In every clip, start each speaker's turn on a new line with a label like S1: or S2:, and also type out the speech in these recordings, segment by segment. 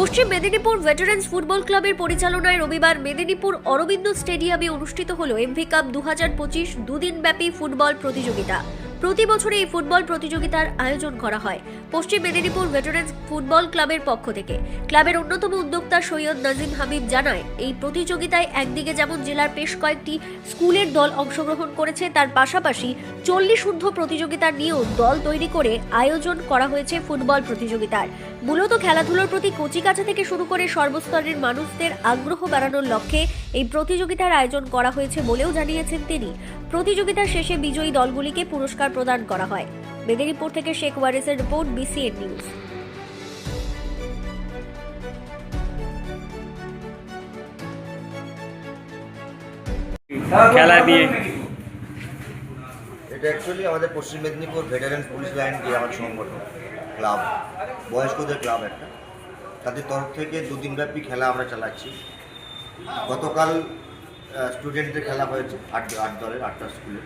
S1: পশ্চিম Medinipur veterans football ক্লাবের পরিচালনায় রবিবার মেদিনীপুর অরবিন্দ স্টেডিয়ামে অনুষ্ঠিত হল এমভি কাপ দু হাজার পঁচিশ দুদিনব্যাপী ফুটবল প্রতিযোগিতা। প্রতি বছর এই ফুটবল প্রতিযোগিতার আয়োজন করা হয়। পশ্চিম মেদিনীপুর ভেটারেন্স ফুটবল ক্লাবের পক্ষ থেকে। ক্লাবের অন্যতম উদ্যোক্তা সৈয়দ নাজিম হাবিব জানায়, এই প্রতিযোগিতায় একদিকে যেমন জেলার বেশ কয়েকটি স্কুলের দল অংশগ্রহণ করেছে, তার পাশাপাশি চল্লিশ ঊর্ধ্ব প্রতিযোগিতা নিয়েও দল তৈরি করে আয়োজন করা হয়েছে ফুটবল প্রতিযোগিতার। মূলত খেলাধুলোর প্রতি কচিকাচা থেকে শুরু করে সর্বস্তরের মানুষদের আগ্রহ বাড়ানোর লক্ষ্যে এই প্রতিযোগিতার আয়োজন করা হয়েছে বলেও জানিয়েছেন তিনি। প্রতিযোগিতার শেষে বিজয়ী দলগুলিকে পুরস্কার প্রদান করা হয়। মেদিনীপুর থেকে শেখ ওয়ারিসের রিপোর্ট বিসিএন নিউজ
S2: খেলা নিয়ে।
S3: এটা অ্যাকচুয়ালি আমাদের পশ্চিম মেদিনীপুর ভেটারেন্স পুলিশ লাইন যে আমার সংগঠন ক্লাব বয়স্কদের ক্লাব একটা। তাদের তরফ থেকে দুদিনব্যাপী খেলা আমরা চালাচ্ছি। গতকাল স্টুডেন্টদের খেলা হয়েছে আট আট দলের আটটা স্কুলে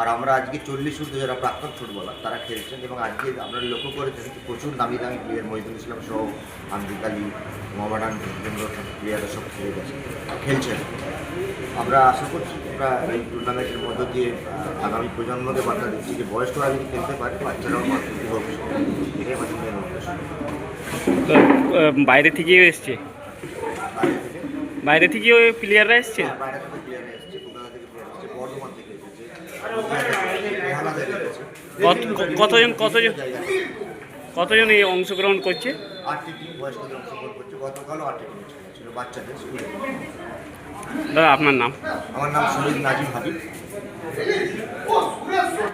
S3: আর আমরা আজকে চল্লিশ ঊর্ধ্ব যারা প্রাক্তন ফুটবলার তারা খেলছেন এবং আজকে আমরা লক্ষ্য করেছি যে প্রচুর দামি দামি প্লেয়ার মহিদুল ইসলাম সহ আন্দিক আলী মোহামেডান প্লেয়াররা সব খেলে গেছে খেলছেন। আমরা আশা করছি আমরা এই টুর্নামেন্টের মধ্য দিয়ে আগামী প্রজন্মকে বার্তা দিচ্ছি যে বয়স্করা যদি খেলতে পারে বাচ্চারাও হোক এটাই আমাদের মেন উদ্দেশ্য।
S2: তো বাইরে থেকেও এসছে?
S3: বাইরে থেকে?
S2: থেকেও প্লেয়াররা এসছে?
S3: বাইরে থেকে প্লেয়ার এসেছে কলকাতা থেকে প্লেয়ার এসেছে বর্ধমান থেকে এসেছে।
S2: কতজন কতজন কতজন এই অংশগ্রহণ করছে?
S3: আটটি টিম বয়স্কদের অংশগ্রহণ করছে। গতকালও আটটি টিম ছিল বাচ্চাদের স্কুলে
S2: দাদা আপনার নাম?
S3: আমার নাম শহীদ নাজিম হাবিব।